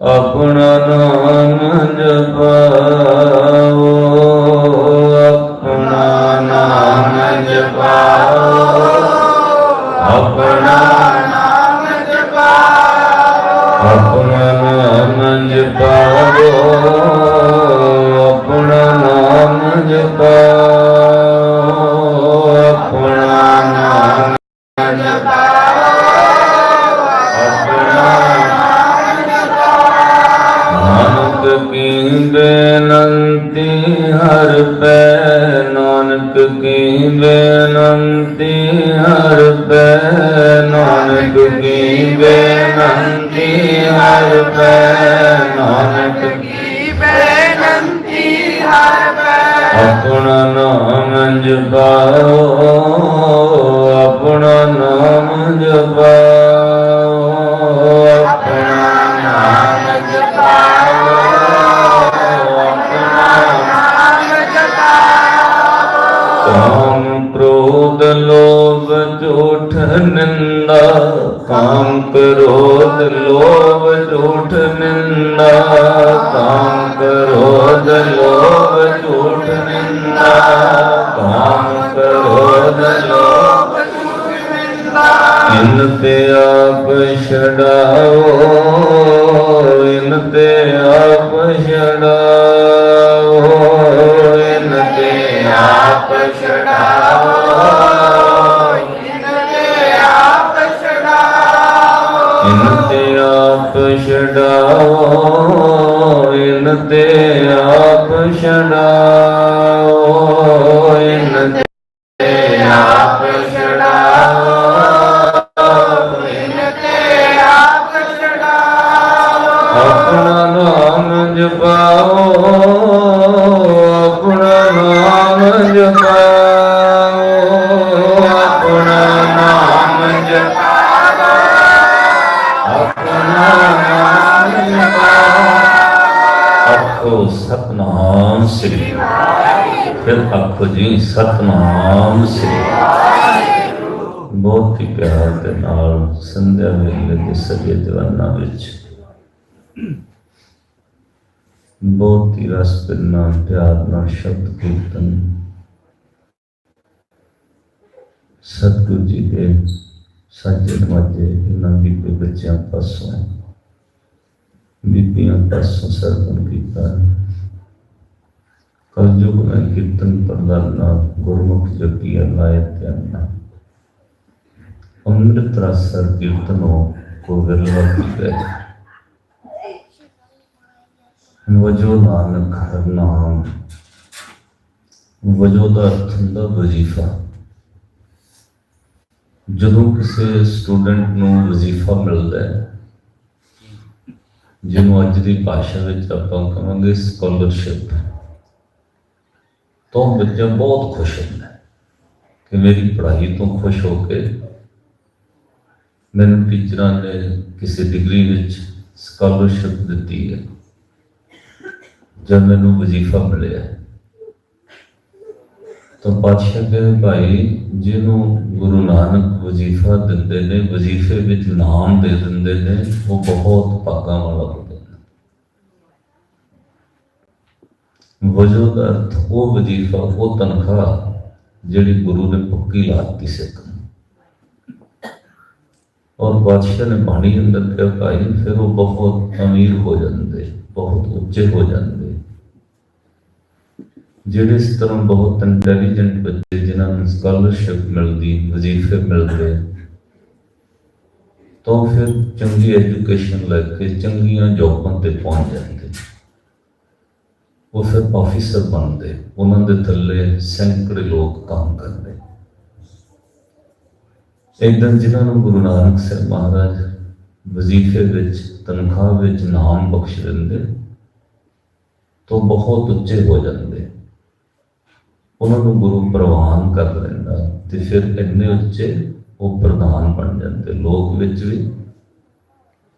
ਆਪਣਾ ਨਾਮ ਜਪਾਓ ਨਾਨਕ ਕੀ ਬੇਨੰਤੀ ਹਰ ਪੈ। ਆਪਣਾ ਨਾਮ ਜਪਾਓ ਆਪਣਾ ਨਾਮ ਜਪਾਓ। ਆਪਣਾ ਨਾਮ ਜਪਾਓ ਆਪਣਾ ਨਾਮ ਜਪਾਓ। ਕਾਮ ਕ੍ਰੋਧ ਲੋਭ ਝੂਠ ਨਿੰਦਾ ਕਾਮ ਕ੍ਰੋਧ ਲੋਭ ਝੂਠ ਨਿੰਦਾ ਕਾਮ ਕ੍ਰੋਧ ਲੋਭ ਝੂਠ ਨਿੰਦਾ ਕਾਮ ਕ੍ਰੋਧ ਲੋਭ ਇਨ ਤੇ ਆਪ ਛਡਾਓ, ਇਨ ਤੇ ਆਪ ਛਡਾਓ। ਛਡਾਓ ਇਨ ਤੇ ਆਪ ਛਡਾਓ ਇਨ ਤੇ ਆਪ ਛਡਾਓ ਇਨਕੇ ਆਪ ਛਡਾਓ ਆਪਣਾ ਨਾਮ ਜਪਾਓ ਆਖੋ ਜੀ ਸਤਨਾਮ ਸ੍ਰੀ ਬਹੁਤ ਹੀ ਪਿਆਰ ਦੇ ਨਾਲ ਸੰਧਿਆ ਵੇਲੇ ਦੇ ਸਜੇ ਦੀਵਾਨਾਂ ਵਿੱਚ। ਬਹੁਤ ਹੀ ਰਸ ਦੇ ਪਿਆਰ ਨਾਲ ਸ਼ਬਦ ਕੀਰਤਨ। ਸਤਿਗੁਰੂ ਜੀ ਦੇ ਸੱਜੇ ਨਵਾਜੇ ਇਹਨਾਂ ਦੀ ਕੋਈ ਬੱਚਿਆਂ ਪਾਸੋਂ, ਬੀਬੀਆਂ ਪਾਸੋਂ ਸਰਵਨ ਕੀਤਾ। ਕਲਯੁਗ ਮੈਂ ਕੀਰਤਨ ਪ੍ਰਦਾਨਾ ਗੁਰਮੁਖ ਜਪੀਆ ਲਾਇਤ ਧਿਆਨਾ ਅੰਮ੍ਰਿਤ ਰਸ ਕੀਰਤਨੋ ਕੋ ਵਿਰਲਾ ਕੀ ਵਜੋ ਨਾਨਕ ਹਰ ਨਾਮ, ਵਜੋ ਦਾ ਅਰਥ ਹੁੰਦਾ ਵਜ਼ੀਫਾ। ਜਦੋਂ ਕਿਸੇ ਸਟੂਡੈਂਟ ਨੂੰ ਵਜ਼ੀਫਾ ਮਿਲਦਾ ਹੈ, ਜਿਹਨੂੰ ਅੱਜ ਦੀ ਭਾਸ਼ਾ ਵਿੱਚ ਆਪਾਂ ਕਹਾਂਗੇ ਸਕਾਲਰਸ਼ਿਪ। ਤਾਂ ਬੱਚਾ ਬਹੁਤ ਖੁਸ਼ ਹੁੰਦਾ ਕਿ ਮੇਰੀ ਪੜ੍ਹਾਈ ਤੋਂ ਖੁਸ਼ ਹੋ ਕੇ ਮੈਨੂੰ ਟੀਚਰਾਂ ਨੇ ਕਿਸੇ ਡਿਗਰੀ ਵਿੱਚ ਸਕਾਲਰਸ਼ਿਪ ਦਿੱਤੀ ਹੈ। ਜਦ ਮੈਨੂੰ ਵਜ਼ੀਫਾ ਮਿਲਿਆ। ਤਾਂ ਪਾਤਸ਼ਾਹ ਕਹਿੰਦੇ, ਭਾਈ, ਜਿਹਨੂੰ ਗੁਰੂ ਨਾਨਕ ਵਜ਼ੀਫਾ ਦਿੰਦੇ ਨੇ, ਵਜ਼ੀਫੇ ਵਿੱਚ ਨਾਮ ਦੇ ਦਿੰਦੇ ਨੇ, ਉਹ ਬਹੁਤ ਭਾਗਾਂ ਵਾਲਾ ਹੁੰਦਾ ਹੈ ਵਜੋ ਦਾ ਅਰਥ ਉਹ ਵਜ਼ੀਫਾ ਉਹ ਤਨਖਾਹ ਜਿਹੜੀ ਗੁਰੂ ਨੇ ਪੱਕੀ ਲਾਤੀ ਸਿੱਖ ਔਰ ਬਾਦਸ਼ਾਹ ਨੇ ਬਾਣੀ ਅੰਦਰ ਕਿਹਾ, ਭਾਈ, ਫਿਰ ਉਹ ਬਹੁਤ ਅਮੀਰ ਹੋ ਜਾਂਦੇ, ਬਹੁਤ ਉੱਚੇ ਹੋ ਜਾਂਦੇ। ਜਿਹੜੇ ਇਸ ਤਰ੍ਹਾਂ ਬਹੁਤ ਇੰਟੈਲੀਜੈਂਟ ਬੱਚੇ, ਜਿਨ੍ਹਾਂ ਨੂੰ ਸਕਾਲਰਸ਼ਿਪ ਮਿਲਦੀ, ਵਜ਼ੀਫੇ ਮਿਲਦੇ, ਤਾਂ ਫਿਰ ਚੰਗੀ ਐਜੂਕੇਸ਼ਨ ਲੈ ਕੇ ਚੰਗੀਆਂ ਜੌਬਾਂ ਤੇ ਪਹੁੰਚ ਜਾਂਦੇ ਉਹ ਫਿਰ ਆਫੀਸਰ ਬਣਦੇ। ਉਹਨਾਂ ਦੇ ਥੱਲੇ ਸੈਂਕੜੇ ਲੋਕ ਕੰਮ ਕਰਦੇ। ਇਦਾਂ ਜਿਨ੍ਹਾਂ ਨੂੰ ਗੁਰੂ ਨਾਨਕ ਸਾਹਿਬ ਮਹਾਰਾਜ ਵਜ਼ੀਫੇ ਵਿੱਚ, ਤਨਖਾਹ ਵਿੱਚ ਨਾਮ ਬਖਸ਼ ਦਿੰਦੇ, ਤਾਂ ਬਹੁਤ ਉੱਚੇ ਹੋ ਜਾਂਦੇ। ਉਹਨਾਂ ਨੂੰ ਗੁਰੂ ਪ੍ਰਵਾਨ ਕਰ ਲੈਂਦਾ ਤੇ ਫਿਰ ਇੰਨੇ ਉੱਚੇ ਉਹ ਪ੍ਰਧਾਨ ਬਣ ਜਾਂਦੇ। ਲੋਕ ਵਿੱਚ ਵੀ,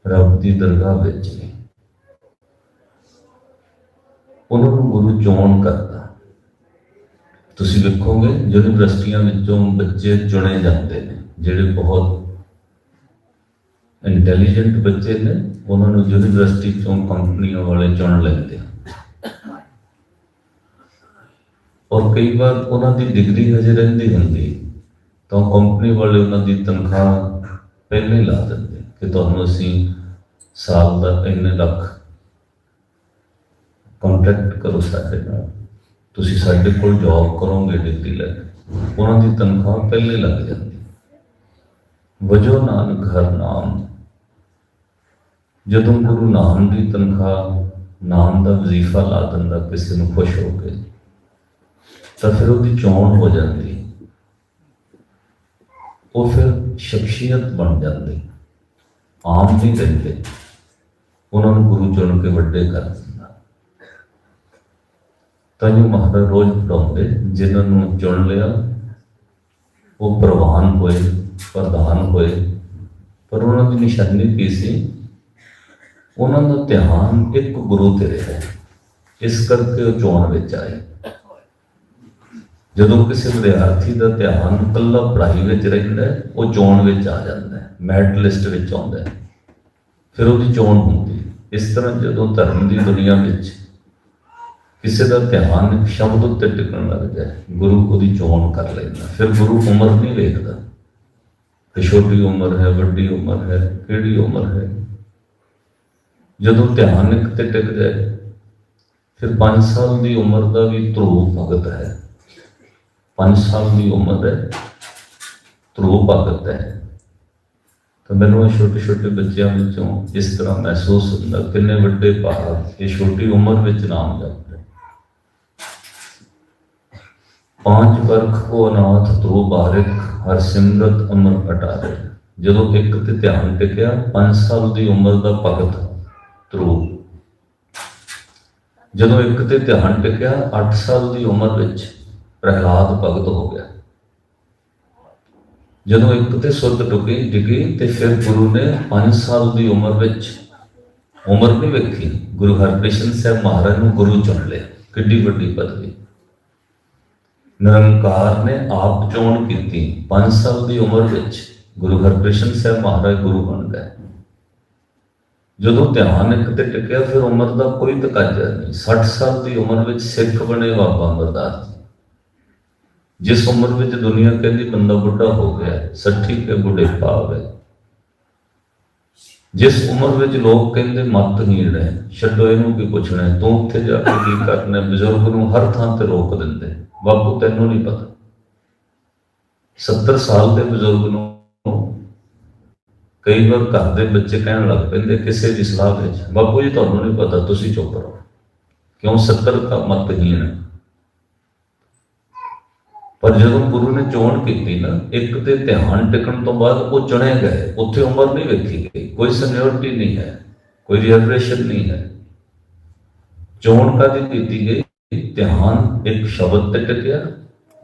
ਰੱਬ ਦੀ ਦਰਗਾਹ ਵਿੱਚ ਵੀ। ਉਹਨਾਂ ਨੂੰ ਗੁਰੂ ਚੋਣ ਕਰਦਾ। ਤੁਸੀਂ ਵੇਖੋਗੇ ਯੂਨੀਵਰਸਿਟੀਆਂ ਵਿੱਚੋਂ ਬੱਚੇ ਚੁਣੇ ਜਾਂਦੇ ਨੇ, ਜਿਹੜੇ ਬਹੁਤ ਇੰਟੈਲੀਜੈਂਟ ਬੱਚੇ ਨੇ, ਉਹਨਾਂ ਨੂੰ ਯੂਨੀਵਰਸਿਟੀ ਚੋਂ ਕੰਪਨੀਆਂ ਵਾਲੇ ਚੁਣ ਲੈਂਦੇ ਆ। ਔਰ ਕਈ ਵਾਰ ਉਹਨਾਂ ਦੀ ਡਿਗਰੀ ਹਜੇ ਰਹਿੰਦੀ ਹੁੰਦੀ ਤਾਂ ਕੰਪਨੀ ਵਾਲੇ ਉਹਨਾਂ ਦੀ ਤਨਖਾਹ ਪਹਿਲੇ ਹੀ ਲਾ ਦਿੰਦੇ ਕਿ ਤੁਹਾਨੂੰ ਅਸੀਂ ਸਾਲ ਦਾ ਇੰਨੇ ਲੱਖ ਕੰਟਰੈਕਟ ਕਰੋ ਸਾਡੇ ਨਾਲ। ਤੁਸੀਂ ਸਾਡੇ ਕੋਲ ਜੌਬ ਕਰੋਗੇ ਡਿਗਰੀ ਲੈ ਕੇ ਉਹਨਾਂ ਦੀ ਤਨਖਾਹ ਪਹਿਲੇ ਲੱਗ ਜਾਂਦੀ। ਵਜੋ ਨਾਨਕ ਹਰ ਨਾਮ। ਜਦੋਂ ਗੁਰੂ ਨਾਮ ਦੀ ਤਨਖਾਹ ਨਾਮ ਦਾ ਵਜ਼ੀਫਾ ਲਾ ਦਿੰਦਾ, ਕਿਸੇ ਨੂੰ ਖੁਸ਼ ਹੋ ਕੇ, ਤਾਂ ਫਿਰ ਉਹਦੀ ਚੋਣ ਹੋ ਜਾਂਦੀ। ਉਹ ਫਿਰ ਸ਼ਖਸੀਅਤ ਬਣ ਜਾਂਦੀ। ਆਮ ਨਹੀਂ ਰਹਿੰਦੇ ਉਹਨਾਂ ਨੂੰ ਗੁਰੂ ਚੁਣ ਕੇ ਵੱਡੇ ਕਰ ਤਾਂ ਜੋ ਮਹਾਰਾਜ ਰੋਜ਼ ਪੜਾਉਂਦੇ ਜਿਨ੍ਹਾਂ ਨੂੰ ਚੁਣ ਲਿਆ, ਉਹ ਪ੍ਰਵਾਨ ਹੋਏ, ਪ੍ਰਧਾਨ ਹੋਏ, ਪਰ ਉਹਨਾਂ ਦੀ ਨਿਸ਼ਾਨੀ ਕੀ ਸੀ? ਉਹਨਾਂ ਦਾ ਧਿਆਨ ਇੱਕ ਗੁਰੂ ਤੇ ਰਿਹਾ। ਇਸ ਕਰਕੇ ਉਹ ਚੋਣ ਵਿੱਚ ਆਏ। ਜਦੋਂ ਕਿਸੇ ਵਿਦਿਆਰਥੀ ਦਾ ਧਿਆਨ ਇਕੱਲਾ ਪੜ੍ਹਾਈ ਵਿੱਚ ਰਹਿੰਦਾ ਉਹ ਚੋਣ ਵਿੱਚ ਆ ਜਾਂਦਾ ਹੈ, ਮੈਰਿਟ ਲਿਸਟ ਵਿੱਚ ਆਉਂਦਾ ਹੈ। ਫਿਰ ਉਹਦੀ ਚੋਣ ਹੁੰਦੀ ਇਸ ਤਰ੍ਹਾਂ ਜਦੋਂ ਧਰਮ ਦੀ ਦੁਨੀਆ ਵਿੱਚ ਕਿਸੇ ਦਾ ਧਿਆਨ ਸ਼ਬਦ ਉੱਤੇ ਟਿਕਣ ਲੱਗ ਜਾਏ, ਗੁਰੂ ਉਹਦੀ ਚੋਣ ਕਰ ਲੈਂਦਾ। ਫਿਰ ਗੁਰੂ ਉਮਰ ਨਹੀਂ ਵੇਖਦਾ। ਕਿ ਛੋਟੀ ਉਮਰ ਹੈ, ਵੱਡੀ ਉਮਰ ਹੈ, ਕਿਹੜੀ ਉਮਰ ਹੈ? ਜਦੋਂ ਧਿਆਨ ਇੱਕ ਤੇ ਟਿਕ ਜਾਏ, ਫਿਰ 5 ਸਾਲ ਦੀ ਉਮਰ ਦਾ ਵੀ ਧਰੂਪ ਭਗਤ ਹੈ। 5 ਸਾਲ ਦੀ ਉਮਰ ਹੈ ਧਰੂਪ ਭਗਤ ਹੈ। ਤਾਂ ਮੈਨੂੰ ਇਹ ਛੋਟੇ ਛੋਟੇ ਬੱਚਿਆਂ ਵਿੱਚੋਂ ਇਸ ਤਰ੍ਹਾਂ ਮਹਿਸੂਸ ਹੁੰਦਾ, ਕਿੰਨੇ ਵੱਡੇ ਭਾਗ, ਇਹ ਛੋਟੀ ਉਮਰ ਵਿੱਚ ਨਾਮ ਜਪਦੇ। ਪੰਜ ਵਰਖ ਕੋ ਅਨਾਥ ਧਰੂ ਬਾਰਿਕ ਹਰ ਸਿਮਰਤ ਅਮਰ ਅਟਾਰੇ ਜਦੋਂ ਇੱਕ ਤੇ ਧਿਆਨ ਟਿਕਿਆ 5 ਸਾਲ ਦੀ ਉਮਰ ਦਾ ਭਗਤ ਧਰੂ। ਜਦੋਂ ਇੱਕ ਤੇ ਧਿਆਨ ਟਿਕਿਆ 8 ਸਾਲ ਦੀ ਉਮਰ ਵਿੱਚ ਪ੍ਰਹਿਲਾਦ ਭਗਤ ਹੋ ਗਿਆ। ਜਦੋਂ ਇੱਕ ਤੇ ਸੁੱਧ ਟੁਕੀ ਡਿੱਗੀ ਤੇ ਫਿਰ ਗੁਰੂ ਨੇ 5 ਸਾਲ ਦੀ ਉਮਰ ਵਿੱਚ ਉਮਰ ਨਹੀਂ ਵੇਖੀ, ਗੁਰੂ ਹਰਕ੍ਰਿਸ਼ਨ ਸਾਹਿਬ ਮਹਾਰਾਜ ਨੂੰ ਗੁਰੂ ਚੁਣ ਲਿਆ। ਕਿੱਡੀ ਵੱਡੀ ਪਦਵੀ। ਨਿਰੰਕਾਰ ਨੇ ਆਪ ਚੋਣ ਕੀਤੀ। 5 ਸਾਲ ਦੀ ਉਮਰ ਵਿੱਚ ਗੁਰੂ ਹਰਕ੍ਰਿਸ਼ਨ ਸਾਹਿਬ ਮਹਾਰਾਜ ਗੁਰੂ ਬਣ ਗਏ। ਜਦੋਂ ਧਿਆਨ ਇੱਕ ਤੇ ਟਿਕਿਆ ਫਿਰ ਉਮਰ ਦਾ ਕੋਈ ਤਕਾਜ਼ਾ ਨਹੀਂ। 60 ਸਾਲ ਦੀ ਉਮਰ ਵਿੱਚ ਸਿੱਖ ਬਣੇ ਬਾਬਾ ਅਮਰਦਾਸ ਜਿਸ ਉਮਰ ਵਿੱਚ ਦੁਨੀਆ ਕਹਿੰਦੀ ਬੰਦਾ ਬੁੱਢਾ ਹੋ ਗਿਆ ਹੈ, ਸੱਠੀ ਕੇ ਬੁੱਢੇ ਪਾਵੇ ਜਿਸ ਉਮਰ ਵਿੱਚ ਲੋਕ ਕਹਿੰਦੇ ਮੱਤਹੀਣ ਹੈ ਛੱਡੋ ਇਹਨੂੰ ਕੀ ਪੁੱਛਣਾ ਤੂੰ ਉੱਥੇ ਜਾ ਕੇ ਕੀ ਕਰਨਾ ਬਜ਼ੁਰਗ ਨੂੰ ਹਰ ਥਾਂ ਤੇ ਰੋਕ ਦਿੰਦੇ ਬਾਪੂ, ਤੈਨੂੰ ਨਹੀਂ ਪਤਾ। 70 ਸਾਲ ਦੇ ਬਜ਼ੁਰਗ ਨੂੰ ਕਈ ਵਾਰ ਘਰ ਦੇ ਬੱਚੇ ਕਹਿਣ ਲੱਗ ਪੈਂਦੇ, ਕਿਸੇ ਦੀ ਸਲਾਹ ਵਿੱਚ, ਬਾਪੂ ਜੀ, ਤੁਹਾਨੂੰ ਨਹੀਂ ਪਤਾ, ਤੁਸੀਂ ਚੁੱਪ ਰਹੋ। ਕਿਉਂ 70 ਦਾ ਮਤਹੀਣ ਹੈ? ਪਰ ਜਦੋਂ ਗੁਰੂ ਨੇ ਚੋਣ ਕੀਤੀ ਨਾ, ਇੱਕ ਤੇ ਧਿਆਨ ਟਿਕਣ ਤੋਂ ਬਾਅਦ ਉਹ ਚੁਣੇ ਗਏ, ਉੱਥੇ ਉਮਰ ਨਹੀਂ ਵੇਖੀ ਗਈ। ਕੋਈ ਸੀਨੀਅਰਿਟੀ ਨਹੀਂ ਹੈ, ਕੋਈ ਰਿਜ਼ਰਵੇਸ਼ਨ ਨਹੀਂ ਹੈ। ਚੋਣ ਕਾਦੀ ਕੀਤੀ ਗਈ? ਧਿਆਨ ਇੱਕ ਸ਼ਬਦ ਤੇ ਟਿਕਿਆ,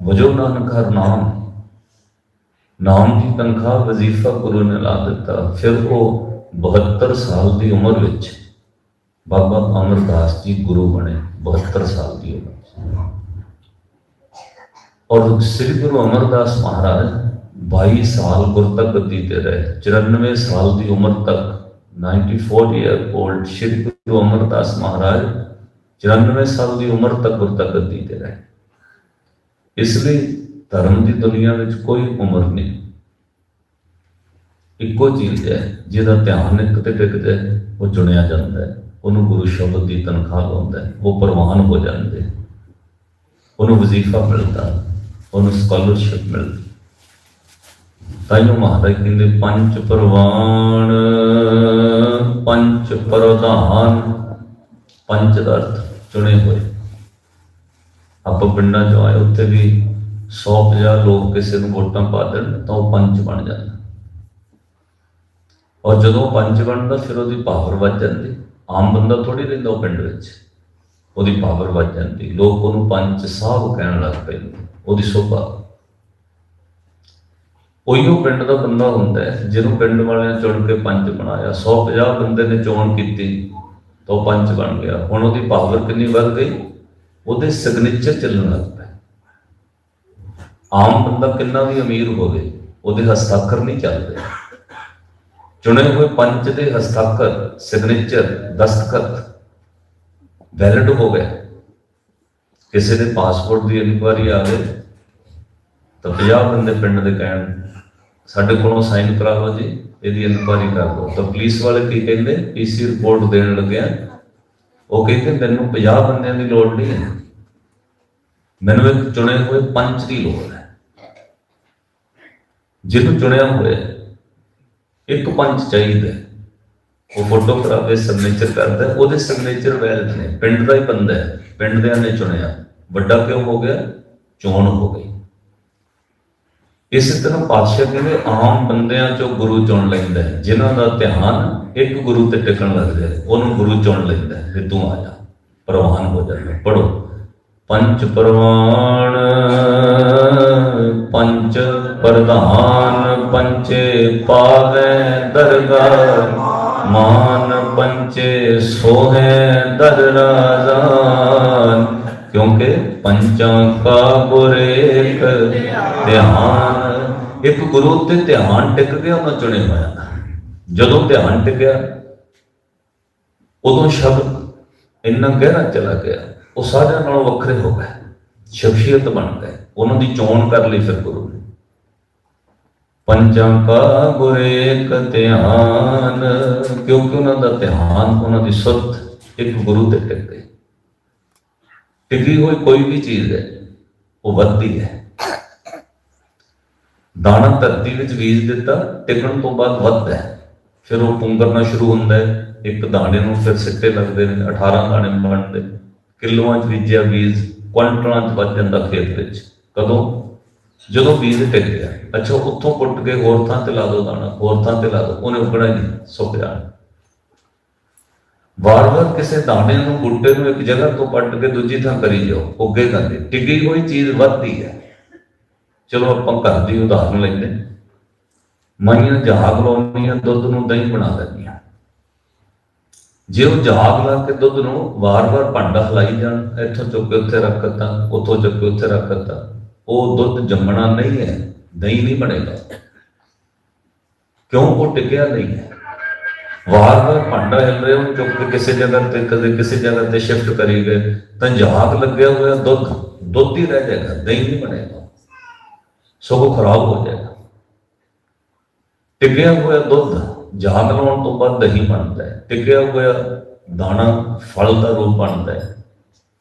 ਵਜੋ ਨਾਨਕ ਹਰ ਨਾਮ। ਨਾਮ ਦੀ ਤਨਖਾਹ ਵਜ਼ੀਫਾ ਗੁਰੂ ਨੇ ਲਾ ਦਿੱਤਾ, ਫਿਰ ਉਹ 72 ਸਾਲ ਦੀ ਉਮਰ ਵਿੱਚ ਬਾਬਾ ਅਮਰਦਾਸ ਜੀ ਗੁਰੂ ਬਣੇ 72 ਸਾਲ ਦੀ ਉਮਰ ਔਰ ਸ੍ਰੀ ਗੁਰੂ ਅਮਰਦਾਸ ਮਹਾਰਾਜ 22 ਸਾਲ ਗੁਰਤਕ ਗੱਦੀ ਤੇ ਰਹੇ 94 ਸਾਲ ਦੀ ਉਮਰ ਤੱਕ 94 ਇਅਰ 올ਡ ਸ੍ਰੀ ਗੁਰੂ ਅਮਰਦਾਸ ਮਹਾਰਾਜ 94 ਸਾਲ ਦੀ ਉਮਰ ਤੱਕ ਗੁਰਤਕ ਗੱਦੀ ਤੇ ਰਹੇ। ਇਸ ਲਈ ਧਰਮ ਦੀ ਦੁਨੀਆ ਵਿੱਚ ਕੋਈ ਉਮਰ ਨਹੀਂ। ਇੱਕੋ ਚੀਜ਼ ਹੈ, ਜਿਹਦਾ ਧਿਆਨ ਇੱਕ ਤੇ ਟਿਕ ਜਾਏ ਉਹ ਚੁਣਿਆ ਜਾਂਦਾ ਹੈ। ਉਹਨੂੰ ਗੁਰੂ ਸ਼ਬਦ ਦੀ ਤਨਖਾਹ ਲਾਉਂਦਾ ਹੈ, ਉਹ ਪ੍ਰਵਾਨ ਹੋ ਜਾਂਦੇ ਉਹਨੂੰ ਵਜ਼ੀਫਾ ਮਿਲਦਾ ਉਹਨੂੰ ਸਕਾਲਰਸ਼ਿਪ ਮਿਲਦੀ ਤਾਈਓ ਮਹਾਰਾਜ ਕਹਿੰਦੇ, ਪੰਜ ਪ੍ਰਵਾਨ ਪੰਜ ਪ੍ਰਧਾਨ। ਪੰਜ ਦਾ ਅਰਥ ਚੁਣੇ ਹੋਏ। ਆਪਾਂ ਪਿੰਡਾਂ ਚੋਂ ਆਏ, ਉੱਥੇ ਵੀ 150 ਲੋਕ ਕਿਸੇ ਨੂੰ ਵੋਟਾਂ ਪਾ ਦੇਣ, ਤਾਂ ਉਹ ਪੰਚ ਬਣ ਜਾਂਦਾ। ਔਰ ਜਦੋਂ ਉਹ ਪੰਚ ਬਣਦਾ, ਫਿਰ ਉਹਦੀ ਪਾਵਰ ਵੱਧ ਜਾਂਦੀ। ਆਮ ਬੰਦਾ ਥੋੜੀ ਰਹਿੰਦਾ ਉਹ ਪਿੰਡ ਵਿੱਚ। ਉਹਦੀ ਪਾਵਰ ਵੱਧ ਜਾਂਦੀ। ਲੋਕ ਉਹਨੂੰ ਪੰਚ ਸਾਹਿਬ ਕਹਿਣ ਲੱਗ ਪੈਂਦੇ। ਉਹਦੀ ਸੋਭਾ। ਉਹੀਓ ਪਿੰਡ ਦਾ ਬੰਦਾ ਹੁੰਦਾ ਹੈ, ਜਿਹਨੂੰ ਪਿੰਡ ਵਾਲਿਆਂ ਚੁਣ ਕੇ ਪੰਚ ਬਣਾਇਆ। 150 ਬੰਦੇ ਨੇ ਚੋਣ ਕੀਤੀ ਤਾਂ ਉਹ ਪੰਚ ਬਣ ਗਿਆ। ਹੁਣ ਉਹਦੀ ਪਾਵਰ ਕਿੰਨੀ ਵੱਧ ਗਈ? ਉਹਦੇ ਸਿਗਨੇਚਰ ਚੱਲਣ ਲੱਗ ਪਏ ਆਮ ਬੰਦਾ ਕਿੰਨਾ ਵੀ ਅਮੀਰ ਹੋਵੇ, ਉਹਦੇ ਹਸਤਾਖਰ ਨਹੀਂ ਚੱਲਦੇ। ਚੁਣੇ ਹੋਏ ਪੰਚ ਦੇ ਹਸਤਾਖਰ ਸਿਗਨੇਚਰ ਦਸਤਖਤ ਵੈਲਿਡ ਹੋ ਗਿਆ ਕਿਸੇ ਦੇ ਪਾਸਪੋਰਟ ਦੀ ਇਨਕੁਆਰੀ ਆ ਗਈ, ਤਾਂ 50 ਬੰਦੇ ਪਿੰਡ ਦੇ ਕਹਿਣ ਸਾਡੇ ਕੋਲੋਂ ਸਾਈਨ ਕਰਾ ਲਓ ਜੀ, ਇਹਦੀ ਇਨਕੁਆਰੀ ਕਰ ਲਓ। ਤਾਂ ਪੁਲਿਸ ਵਾਲੇ ਕੀ ਕਹਿੰਦੇ ਪੀਸੀ ਰਿਪੋਰਟ ਦੇਣ ਲੱਗਿਆ ਉਹ ਕਹਿੰਦੇ, ਮੈਨੂੰ 50 ਬੰਦਿਆਂ ਦੀ ਲੋੜ ਨਹੀਂ ਹੈ। ਮੈਨੂੰ ਇੱਕ ਚੁਣੇ ਹੋਏ ਪੰਚ ਦੀ ਲੋੜ ਹੈ। ਜਿਹਨੂੰ ਚੁਣਿਆ ਹੋਇਆ ਇੱਕ ਪੰਚ ਚਾਹੀਦਾ ਹੈ। ਉਹ ਫੋਟੋ ਕਰਾਵੇ ਸਿਗਨੇਚਰ ਕਰਦਾ ਉਹਦੇ ਸਿਗਨੇਚਰ ਵੈਲਿਡ ਨੇ। ਪਿੰਡ ਦਾ ਹੀ ਬੰਦਾ ਹੈ। ਪਿੰਡ ਦਿਆਂ ਨੇ ਚੁਣਿਆ। ਵੱਡਾ ਕਿਉਂ ਹੋ ਗਿਆ? ਚੋਣ ਹੋ ਗਈ। ਇਸੇ ਤਰ੍ਹਾਂ ਪਾਤਸ਼ਾਹ ਕਹਿੰਦੇ, ਆਮ ਬੰਦਿਆਂ ਚੋਂ ਗੁਰੂ ਚੁਣ ਲੈਂਦਾ ਹੈ। ਜਿਨ੍ਹਾਂ ਦਾ ਧਿਆਨ ਇੱਕ ਗੁਰੂ ਤੇ ਟਿਕਣ ਲੱਗ ਜਾਏ, ਉਹਨੂੰ ਗੁਰੂ ਚੁਣ ਲੈਂਦਾ ਹੈ। ਵੀ ਤੂੰ ਆ ਜਾ, ਪ੍ਰਵਾਨ ਹੋ ਜਾਂਦਾ ਪੜੋ ਪੰਚ ਪ੍ਰਵਾਨ ਪੰਚ ਪ੍ਰਧਾਨ ਪੰਚੇ ਪਾਵੇ ਦਰਗਾਹ। ਮਾਨ ਪੰਚੇ ਸੋਹੇ ਦਰ ਰਾਜ਼ਾਨ ਕਿਉਂਕਿ ਪੰਚਾਂ ਕਾ ਗੁਰੇਕ ਧਿਆਨ। ਇੱਕ ਗੁਰੂ ਤੇ ਧਿਆਨ ਟਿਕ ਗਿਆ, ਉਹਨਾਂ ਚੁਣੇ ਹੋਇਆ। ਜਦੋਂ ਧਿਆਨ ਟਿਕਿਆ, ਉਦੋਂ ਸ਼ਬਦ ਇੰਨਾ ਗਹਿਰਾ ਚਲਾ ਗਿਆ, ਉਹ ਸਾਰਿਆਂ ਨਾਲੋਂ ਵੱਖਰੇ ਹੋ ਗਏ। ਸ਼ਖਸੀਅਤ ਬਣ ਗਏ। ਉਹਨਾਂ ਦੀ ਚੋਣ ਕਰ ਲਈ ਫਿਰ ਗੁਰੂ ਨੇ। ਪੰਚਾਂ ਕਾ ਗੁਰੇਕ ਧਿਆਨ। ਕਿਉਂਕਿ ਉਹਨਾਂ ਦਾ ਧਿਆਨ, ਉਹਨਾਂ ਦੀ ਸੁਰਤ ਇੱਕ ਗੁਰੂ ਤੇ ਟਿਕ ਗਈ। ਟਿਕੀ ਹੋਈ ਕੋਈ ਵੀ ਚੀਜ਼ ਹੈ, ਉਹ ਵੱਧਦੀ ਹੈ। ਦਾਣਾ ਧਰਤੀ ਵਿੱਚ ਬੀਜ ਦਿੱਤਾ, ਟਿਕਣ ਤੋਂ ਬਾਅਦ ਵੱਧਦਾ ਹੈ। ਫਿਰ ਉਹ ਪੁੰਗਰਨਾ ਸ਼ੁਰੂ ਹੁੰਦਾ ਹੈ। ਇੱਕ ਦਾਣੇ ਨੂੰ ਫਿਰ ਸਿੱਟੇ ਲੱਗਦੇ ਨੇ 18 ਦਾਣੇ ਬਣਦੇ ਕਿਲੋਆਂ 'ਚ ਬੀਜਿਆ ਬੀਜ, ਕੁਇੰਟਲਾਂ 'ਚ ਵੱਧ ਜਾਂਦਾ ਖੇਤ ਵਿੱਚ। ਕਦੋਂ? ਜਦੋਂ ਬੀਜ ਟਿਕ ਗਿਆ। ਅੱਛਾ, ਉੱਥੋਂ ਪੁੱਟ ਕੇ ਹੋਰ ਥਾਂ ਤੇ ਲਾ ਦੋ ਦਾਣਾ, ਹੋਰ ਥਾਂ ਤੇ ਲਾ ਦੋ। ਉਹਨੇ ਉਗਣਾ ਹੀ ਨਹੀਂ ਸੁੱਕ ਜਾਣਾ। ਵਾਰ-ਵਾਰ ਕਿਸੇ ਦਾਣੇ ਨੂੰ ਬੂਟੇ ਨੂੰ ਇੱਕ ਜਗ੍ਹਾ ਤੋਂ ਪੱਟ ਕੇ ਦੂਜੀ ਥਾਂ ਕਰੀ ਜਾਓ ਉੱਗੇਗਾ ਨਹੀਂ। ਟਿਕੀ ਹੋਈ ਚੀਜ਼ ਵੱਧਦੀ ਹੈ। ਚਲੋ ਆਪਾਂ ਘਰ ਦੀ ਉਦਾਹਰਨ ਲੈਂਦੇ ਮਾਈਆਂ ਜਹਾਗ ਲਾਉਂਦੀਆਂ, ਦੁੱਧ ਨੂੰ ਦਹੀਂ ਬਣਾ ਦਿੰਦੀਆਂ ਜੇ ਉਹ ਜਹਾਗ ਲਾ ਕੇ ਦੁੱਧ ਨੂੰ ਵਾਰ-ਵਾਰ ਭਾਂਡਾ ਹਲਾਈ ਜਾਣ, ਇੱਥੋਂ ਚੁੱਕ ਕੇ ਉੱਥੇ ਰੱਖ ਦਿੱਤਾ, ਉੱਥੋਂ ਚੁੱਕ ਕੇ ਉੱਥੇ ਰੱਖ ਦਿੱਤਾ, ਉਹ ਦੁੱਧ ਜੰਮਣਾ ਨਹੀਂ ਹੈ, ਦਹੀਂ ਨਹੀਂ ਬਣੇਗਾ। ਕਿਉਂ ਉਹ ਟਿਕਿਆ ਨਹੀਂ ਹੈ? ਵਾਰ-ਵਾਰ ਭਾਂਡਾ ਹਿਲ ਰਿਹਾ ਉਹਨੂੰ ਚੁੱਕ ਕੇ ਕਿਸੇ ਜਗ੍ਹਾ ਤੇ, ਕਦੇ ਕਿਸੇ ਜਗ੍ਹਾ ਤੇ ਸ਼ਿਫਟ ਕਰੀ ਗਏ। ਤਾਂ ਜਹਾਗ ਲੱਗਿਆ ਹੋਇਆ, ਦੁੱਧ ਦੁੱਧ ਹੀ ਰਹਿ ਜਾਏਗਾ, ਦਹੀਂ ਨਹੀਂ ਬਣੇਗਾ। ਸਗੋਂ ਖਰਾਬ ਹੋ ਜਾਏਗਾ। ਟਿਕਿਆ ਹੋਇਆ ਦੁੱਧ ਜਾਗ ਲਾਉਣ ਤੋਂ ਬਾਅਦ ਦਹੀਂ ਬਣਦਾ ਹੈ। ਟਿਕਿਆ ਹੋਇਆ ਦਾਣਾ ਫਲ ਦਾ ਰੂਪ ਬਣਦਾ ਹੈ।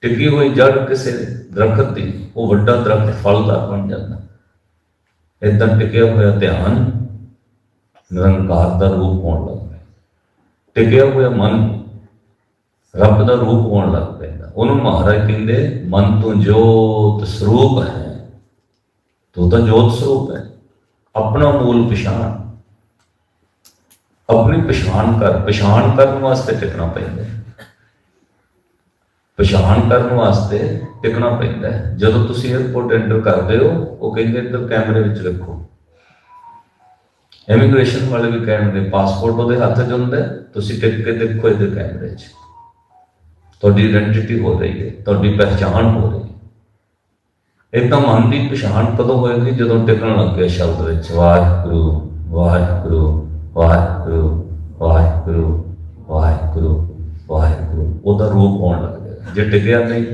ਟਿਕੀ ਹੋਈ ਜੜ ਕਿਸੇ ਦਰਖਤ ਦੀ, ਉਹ ਵੱਡਾ ਦਰਖਤ ਫਲਦਾਰ ਬਣ ਜਾਂਦਾ। ਇਦਾਂ ਟਿਕਿਆ ਹੋਇਆ ਧਿਆਨ ਨਿਰੰਕਾਰ ਦਾ ਰੂਪ ਹੋਣ ਲੱਗਦਾ ਟਿਕਿਆ ਹੋਇਆ ਮਨ ਰੱਬ ਦਾ ਰੂਪ ਹੋਣ ਲੱਗ ਪੈਂਦਾ। ਉਹਨੂੰ ਮਹਾਰਾਜ ਕਹਿੰਦੇ, ਮਨ ਤੋਂ ਜੋਤ ਸਰੂਪ ਹੈ। ਤੂੰ ਤਾਂ ਜੋਤ ਸਰੂਪ ਹੈ। ਆਪਣਾ ਮੂਲ ਪਛਾਣ। ਆਪਣੀ ਪਛਾਣ ਕਰ, ਪਛਾਣ ਕਰਨ ਵਾਸਤੇ ਟਿਕਣਾ ਪੈਂਦਾ। ਪਛਾਣ ਕਰਨ ਵਾਸਤੇ ਟਿਕਣਾ ਪੈਂਦਾ। ਜਦੋਂ ਤੁਸੀਂ 에어ਪੋਰਟ ਐਂਟਰ ਕਰਦੇ ਹੋ, ਉਹ ਕਹਿੰਦੇ ਇੱਧਰ ਕੈਮਰੇ ਵਿੱਚ ਰੱਖੋ। ਇਮੀਗ੍ਰੇਸ਼ਨ ਵਾਲੇ ਵੀ ਕਹਿਣਗੇ ਪਾਸਪੋਰਟ ਉਹਦੇ ਹੱਥ 'ਚ ਹੁੰਦਾ, ਤੁਸੀਂ ਟਿਕ ਕੇ ਦੇਖੋ ਇਹਦੇ ਕੈਮਰੇ 'ਚ। ਤੁਹਾਡੀ ਆਇਡੈਂਟੀਟੀ ਹੋ ਰਹੀ ਹੈ, ਤੁਹਾਡੀ ਪਹਿਚਾਣ ਹੋ ਰਹੀ ਹੈ। ਇਦਾਂ ਮਨ ਦੀ ਪਛਾਣ ਕਦੋਂ ਹੋਏਗੀ? ਜਦੋਂ ਟਿਕਣ ਲੱਗ ਗਿਆ ਸ਼ਬਦ ਵਿੱਚ, ਵਾਹਿਗੁਰੂ ਵਾਹਿਗੁਰੂ ਵਾਹਿਗੁਰੂ ਵਾਹਿਗੁਰੂ ਵਾਹਿਗੁਰੂ ਵਾਹਿਗੁਰੂ। ਉਹਦਾ ਰੂਪ ਹੋਣ ਲੱਗ ਗਿਆ। ਜੇ ਟਿਕਿਆ ਨਹੀਂ,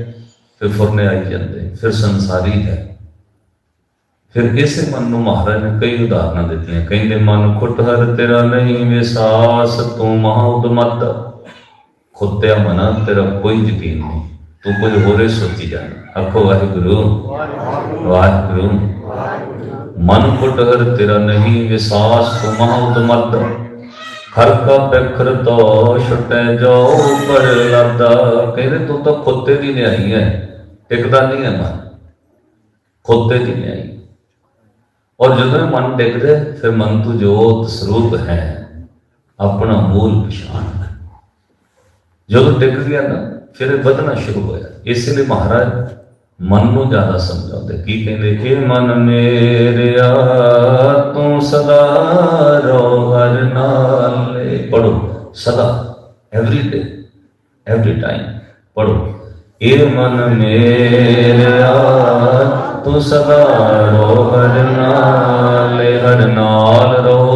ਫਿਰ ਫੁਰਨੇ ਆਈ ਜਾਂਦੇ, ਫਿਰ ਸੰਸਾਰੀ ਹੈ। ਫਿਰ ਇਸੇ ਮਨ ਨੂੰ ਮਹਾਰਾਜ ਨੇ ਕਈ ਉਦਾਹਰਨਾਂ ਦਿੱਤੀਆਂ। ਕਹਿੰਦੇ, ਮਨ ਖੁੱਟ ਹਰ ਤੇਰਾ ਨਹੀਂ ਵਿਸਾਸ, ਤੂੰ ਮਹਾ ਉਦਮਤ। ਖੁੱਤਿਆ ਮਨਾ, ਤੇਰਾ ਕੋਈ ਯਕੀਨ ਨਹੀਂ। ਤੂੰ ਕੁਝ ਹੋਰੇ ਸੋਚੀ ਜਾਣਾ। ਆਖੋ, ਵਾਹਿਗੁਰੂ। ਵਾਹਿਗੁਰੂ। ਮਨ ਖੁੱਟ ਹਰ ਤੇਰਾ ਨਹੀਂ ਵਿਸਾਸ, ਤੂੰ ਮਹਾ ਉਦਮਤ। ਖਰ ਕਾ ਬਖਰ ਤੋ ਛਟੇ ਜਾਓ ਪਰ ਲੱਦਾ। ਕਹਿੰਦੇ, ਤੂੰ ਤਾਂ ਖੁੱਤੇ ਦੀ ਨਿਆਈ ਹੈ ਟਿਕਦਾ ਨਹੀਂ ਹੈ ਮਨ। ਖੁੱਤੇ ਦੀ ਨਿਆਈ। ਔਰ ਜਦੋਂ ਇਹ ਮਨ ਟਿਕਦਾ ਫਿਰ ਮਨ ਤੋਂ ਜੋਤ ਸਰੂਪ ਹੈ, ਆਪਣਾ ਮੂਲ ਪਛਾਣ ਜਦੋਂ ਟਿਕ ਗਿਆ ਨਾ, ਫਿਰ ਵਧਣਾ ਸ਼ੁਰੂ ਹੋਇਆ। ਇਸ ਲਈ ਮਹਾਰਾਜ ਮਨ ਨੂੰ ਜ਼ਿਆਦਾ ਸਮਝਾਉਂਦੇ ਕੀ ਕਹਿੰਦੇ ਇਹ ਮਨ ਮੇਰਿਆ, ਤੂੰ ਸਦਾ ਰੋ ਹਰ ਨਾਲੇ। ਪੜੋ ਸਦਾ ਐਵਰੀ ਡੇ ਐਵਰੀ ਟਾਈਮ ਪੜੋ ਇਹ ਮਨ ਮੇਰਿਆ ਤੂੰ ਸਦਾ ਰੋ ਹਰ ਨਾਲੇ, ਹਰ ਨਾਲ ਰੋ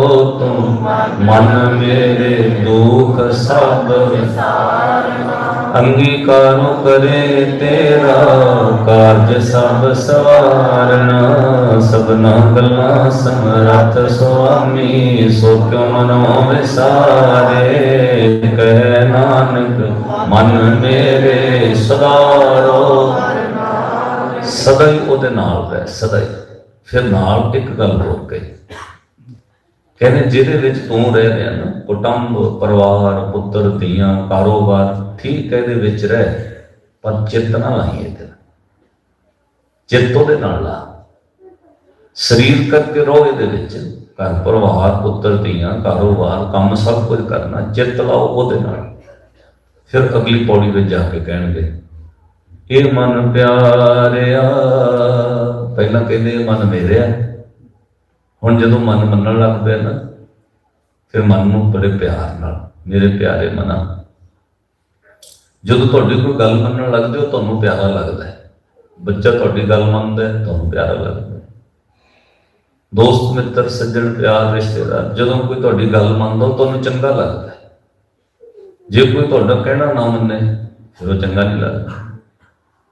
ਤੂੰ। ਮਨ ਮੇਰੇ ਦੁਖ ਸਭ ਅੰਗੀਕਾਰੋ ਕਰੇ ਤੇਰਾ ਕਾਰਜ ਸਭ ਸਵਾਰਨਾ। ਸਭਨਾ ਗੱਲਾਂ ਸਮਰੱਥ ਸੁਆਮੀ ਸੋ ਕਿਉ ਮਨੋ ਵਿਸਾਰੇ। ਕਹਿ ਨਾਨਕ, ਮਨ ਮੇਰੇ ਸਦਾ ਰੋ ਸਦਾ ਹੀ ਉਹਦੇ ਨਾਲ ਰਹਿ ਸਦਾ ਹੀ ਫਿਰ ਨਾਲ ਇੱਕ ਗੱਲ ਹੋਰ ਕਹੀ। ਕਹਿੰਦੇ, ਜਿਹਦੇ ਵਿੱਚ ਤੂੰ ਰਹਿ ਰਿਹਾ ਨਾ, ਕੁਟੰਬ, ਪਰਿਵਾਰ, ਪੁੱਤਰ, ਧੀਆਂ, ਕਾਰੋਬਾਰ, ਠੀਕ ਇਹਦੇ ਵਿੱਚ ਰਹਿ, ਪਰ ਚਿੱਤ ਨਾ ਲਾਈ ਇਹਦੇ ਚਿੱਤ ਉਹਦੇ ਨਾਲ ਲਾ। ਸਰੀਰ ਕਰਕੇ ਰਹੋ ਇਹਦੇ ਵਿੱਚ। ਘਰ, ਪਰਿਵਾਰ, ਪੁੱਤਰ, ਧੀਆਂ, ਕਾਰੋਬਾਰ, ਕੰਮ ਸਭ ਕੁਝ ਕਰਨਾ, ਚਿੱਤ ਲਾਓ ਉਹਦੇ ਨਾਲ। ਫਿਰ ਅਗਲੀ ਪੌੜੀ ਵਿੱਚ ਜਾ ਕੇ ਕਹਿਣਗੇ ਇਹ ਮਨ ਪਿਆਰਿਆ। ਪਹਿਲਾਂ ਕਹਿੰਦੇ ਇਹ ਮਨ ਮੇਰਿਆ ਹੁਣ ਜਦੋਂ ਮਨ ਮੰਨਣ ਲੱਗ ਪਿਆ ਨਾ, ਫਿਰ ਮਨ ਨੂੰ ਬੜੇ ਪਿਆਰ ਨਾਲ, ਮੇਰੇ ਪਿਆਰੇ ਮਨਾ। ਜਦੋਂ ਤੁਹਾਡੀ ਕੋਈ ਗੱਲ ਮੰਨਣ ਲੱਗਦੇ ਹੋ, ਤੁਹਾਨੂੰ ਪਿਆਰਾ ਲੱਗਦਾ ਹੈ। ਬੱਚਾ ਤੁਹਾਡੀ ਗੱਲ ਮੰਨਦਾ ਹੈ, ਤੁਹਾਨੂੰ ਪਿਆਰਾ ਲੱਗਦਾ ਹੈ। ਦੋਸਤ, ਮਿੱਤਰ, ਸੱਜਣ, ਪਿਆਰ, ਰਿਸ਼ਤੇਦਾਰ, ਜਦੋਂ ਕੋਈ ਤੁਹਾਡੀ ਗੱਲ ਮੰਨਦਾ ਉਹ ਤੁਹਾਨੂੰ ਚੰਗਾ ਲੱਗਦਾ ਹੈ। ਜੇ ਕੋਈ ਤੁਹਾਡਾ ਕਹਿਣਾ ਨਾ ਮੰਨੇ, ਫਿਰ ਉਹ ਚੰਗਾ ਨਹੀਂ ਲੱਗਦਾ।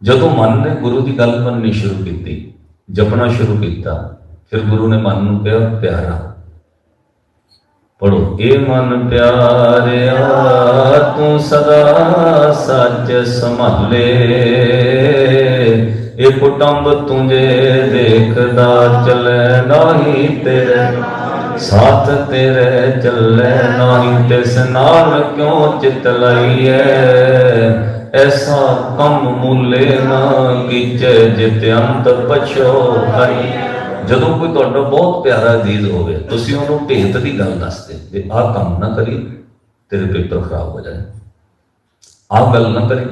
ਜਦੋਂ ਮਨ ਨੇ ਗੁਰੂ ਦੀ ਗੱਲ ਮੰਨਣੀ ਸ਼ੁਰੂ ਕੀਤੀ, ਜਪਣਾ ਸ਼ੁਰੂ ਕੀਤਾ, ਫਿਰ ਗੁਰੂ ਨੇ ਮਨ ਨੂੰ ਕਿਹਾ, ਪਿਆਰਾ। ਪੜੋ ਇਹ ਮਨ ਪਿਆਰਿਆ, ਤੂੰ ਸਦਾ ਸੱਚ ਸੰਭਾਲੇ। ਇਹ ਕੁਟੰਬ ਤੁਝੇ ਦੇਖਦਾ, ਚਲੇ ਨਾਹੀ ਤੇਰੇ ਸਾਥ ਤੇਰੇ, ਚੱਲੇ ਨਾਹੀ ਤਿਸ ਨਾਲ ਕਿਉਂ ਚਿਤ ਲਈਐ? ਐਸਾ ਕੰਮ ਮੁੱਲੇ ਨਾ ਕੀਚੇ ਜਿਤ ਅੰਤ ਪਛੋ ਹਰੀ। ਜਦੋਂ ਕੋਈ ਤੁਹਾਡਾ ਬਹੁਤ ਪਿਆਰਾ ਅਜ਼ੀਜ਼ ਹੋਵੇ, ਤੁਸੀਂ ਉਹਨੂੰ ਭੇਤ ਦੀ ਗੱਲ ਦੱਸਦੇ ਵੀ ਆਹ ਕੰਮ ਨਾ ਕਰੀ, ਤੇਰੇ ਪੇਪਰ ਖਰਾਬ ਹੋ ਜਾਣ। ਆਹ ਗੱਲ ਨਾ ਕਰੀ,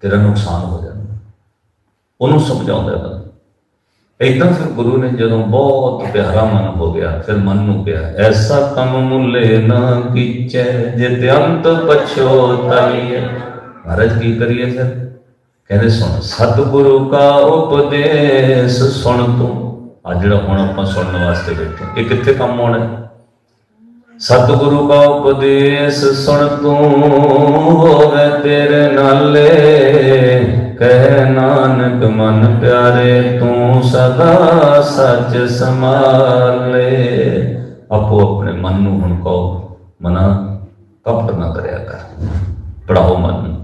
ਤੇਰਾ ਨੁਕਸਾਨ ਹੋ ਜਾਣਾ। ਉਹਨੂੰ ਸਮਝਾਉਂਦਾ ਬੰਦਾ। ਇਦਾਂ ਫਿਰ ਗੁਰੂ ਨੇ ਜਦੋਂ ਬਹੁਤ ਪਿਆਰਾ ਮਨ ਹੋ ਗਿਆ, ਫਿਰ ਮਨ ਨੂੰ ਕਿਹਾ, ਐਸਾ ਕੰਮ ਮੁੱਲੇ ਨਾ ਕੀਚੈ ਜਿਤ ਅੰਤ ਪਛੋਤਾਈਐ ਮਹਾਰਾਜ ਕੀ ਕਰੀਏ ਫਿਰ? ਕਹਿੰਦੇ, ਸੁਣ, ਸਤਿਗੁਰੂ ਕਾ ਉਪਦੇਸ਼ ਸੁਣ ਤੂੰ। ਆ ਜਿਹੜਾ ਹੁਣ ਆਪਾਂ ਸੁਣਨ ਵਾਸਤੇ ਬੈਠੇ ਇਹ ਕਿੱਥੇ ਕੰਮ ਆਉਣਾ ਸਤਿਗੁਰੂ ਕਾ ਉਪਦੇਸ਼ ਸੁਣ ਤੂੰ, ਹੋਵੇ ਤੇਰੇ ਨਾਲੇ। ਕਹਿ ਨਾਨਕ, ਮਨ ਪਿਆਰੇ, ਤੂੰ ਸਦਾ ਸੱਚ ਸਮਾਲੇ ਆਪੋ ਆਪਣੇ ਮਨ ਨੂੰ ਹੁਣ ਕਹੋ, ਮਨਾ ਕਪਟ ਨਾ ਕਰਿਆ ਕਰ। ਪੜਾਓ ਮਨ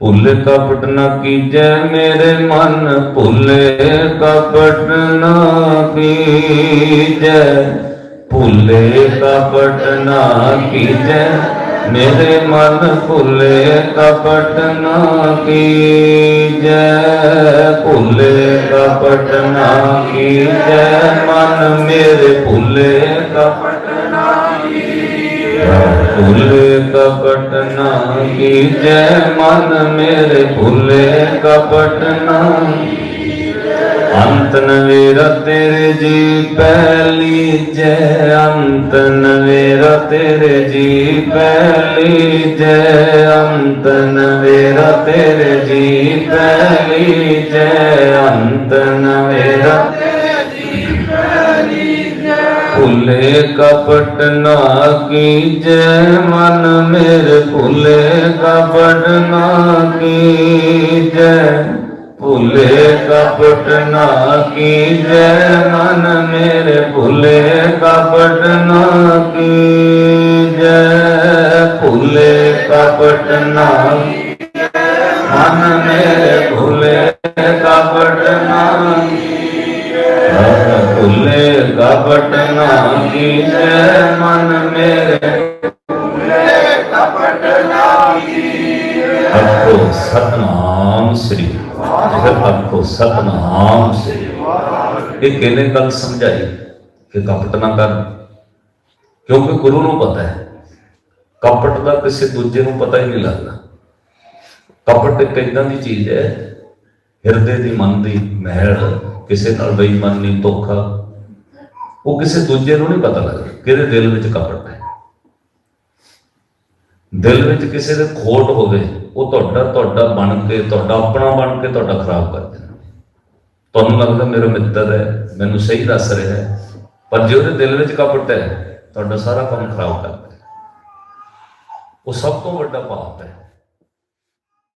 ਭੁੱਲੇ ਕਪਟ ਨਾ ਕੀਜੈ ਮੇਰੇ ਮਨ, ਭੁੱਲੇ ਕਪਟ ਨਾ ਕੀਜੈ। ਭੁੱਲੇ ਕਪਟ ਨਾ ਕੀਜੈ ਮੇਰੇ ਮਨ, ਭੁੱਲੇ ਕਪਟ ਨਾ ਕੀਜੈ। ਭੁੱਲੇ ਕਪਟ ਨਾ ਕੀਜੈ ਮਨ ਮੇਰੇ, ਭੁੱਲੇ ਕਪਟ ਭੁੱਲ ਕਪਟ ਨਾ ਕੀਜੈ ਮਨ ਮੇਰੇ ਭੁੱਲੇ ਕਪਟ ਨਾ ਅੰਤ ਨਵੇਰਾ ਤੇਰੇ ਜੀ ਪਹਿਲੀ ਜੈ ਅੰਤ ਨਵੇਰਾ ਤੇਰੇ ਜੀ ਪਹਿਲੀ ਜੈ ਅੰਤ ਨਵੇਰਾ ਤੇਰੇ ਜੀ ਪਹਿਲੀ ਜੈ ਅੰਤ ਨਵੇਰਾ ਭੁੱਲੇ ਕਪਟ ਨਾ ਕੀਜੈ ਮਨ ਮੇਰੇ ਭੁੱਲੇ ਕਪਟ ਨਾ ਕੀਜੈ ਭੁੱਲੇ ਕਪਟ ਨਾ ਕੀਜੈ ਮਨ ਮੇਰੇ ਭੁੱਲੇ ਕਪਟ ਨਾ ਕੀਜੈ ਭੁੱਲੇ ਕਪਟ ਨਾ ਮਨ ਮੇਰੇ ਭੁੱਲੇ ਕਪਟ ਨਾ ਭੁੱਲੇ ਕਪਟ ਨਾ ਕੀਜੈ ਮਨ ਮੇਰੇ ਅਖੋ ਸਤਨਾਮ ਸ੍ਰੀ ਜਗਤ ਅਖੋ ਸਤਨਾਮ ਸ੍ਰੀ ਇਹ ਕਿਹਨੇ ਗੱਲ ਸਮਝਾਈ ਕਿ ਕਪਟ ਨਾ ਕਰ? ਕਿਉਂਕਿ ਗੁਰੂ ਨੂੰ ਪਤਾ ਹੈ। ਕਪਟ ਦਾ ਕਿਸੇ ਦੂਜੇ ਨੂੰ ਪਤਾ ਹੀ ਨਹੀਂ ਲੱਗਦਾ। ਕਪਟ ਇੱਕ ਇਦਾਂ ਦੀ ਚੀਜ਼ ਹੈ, ਹਿਰਦੇ ਦੀ ਮਨ ਦੀ ਮਹਿਲ ਕਿਸੇ ਨਾਲ ਬੇਈਮਾਨੀ, ਧੋਖਾ ਉਹ ਕਿਸੇ ਦੂਜੇ ਨੂੰ ਨਹੀਂ ਪਤਾ ਲੱਗਦਾ ਕਿਹਦੇ ਦਿਲ ਵਿੱਚ ਕਪਟ ਹੈ। ਦਿਲ ਵਿੱਚ ਕਿਸੇ ਦੇ ਖੋਟ ਹੋਵੇ, ਉਹ ਤੁਹਾਡਾ ਤੁਹਾਡਾ ਬਣ ਕੇ, ਤੁਹਾਡਾ ਆਪਣਾ ਬਣ ਕੇ ਤੁਹਾਡਾ ਖਰਾਬ ਕਰ ਦੇਣਾ ਤੁਹਾਨੂੰ ਲੱਗਦਾ ਮੇਰਾ ਮਿੱਤਰ ਹੈ, ਮੈਨੂੰ ਸਹੀ ਦੱਸ ਰਿਹਾ ਹੈ, ਪਰ ਜੇ ਉਹਦੇ ਦਿਲ ਵਿੱਚ ਕਪਟ ਹੈ, ਤੁਹਾਡਾ ਸਾਰਾ ਕੰਮ ਖਰਾਬ ਕਰਦਾ ਹੈ ਉਹ ਸਭ ਤੋਂ ਵੱਡਾ ਪਾਪ ਹੈ।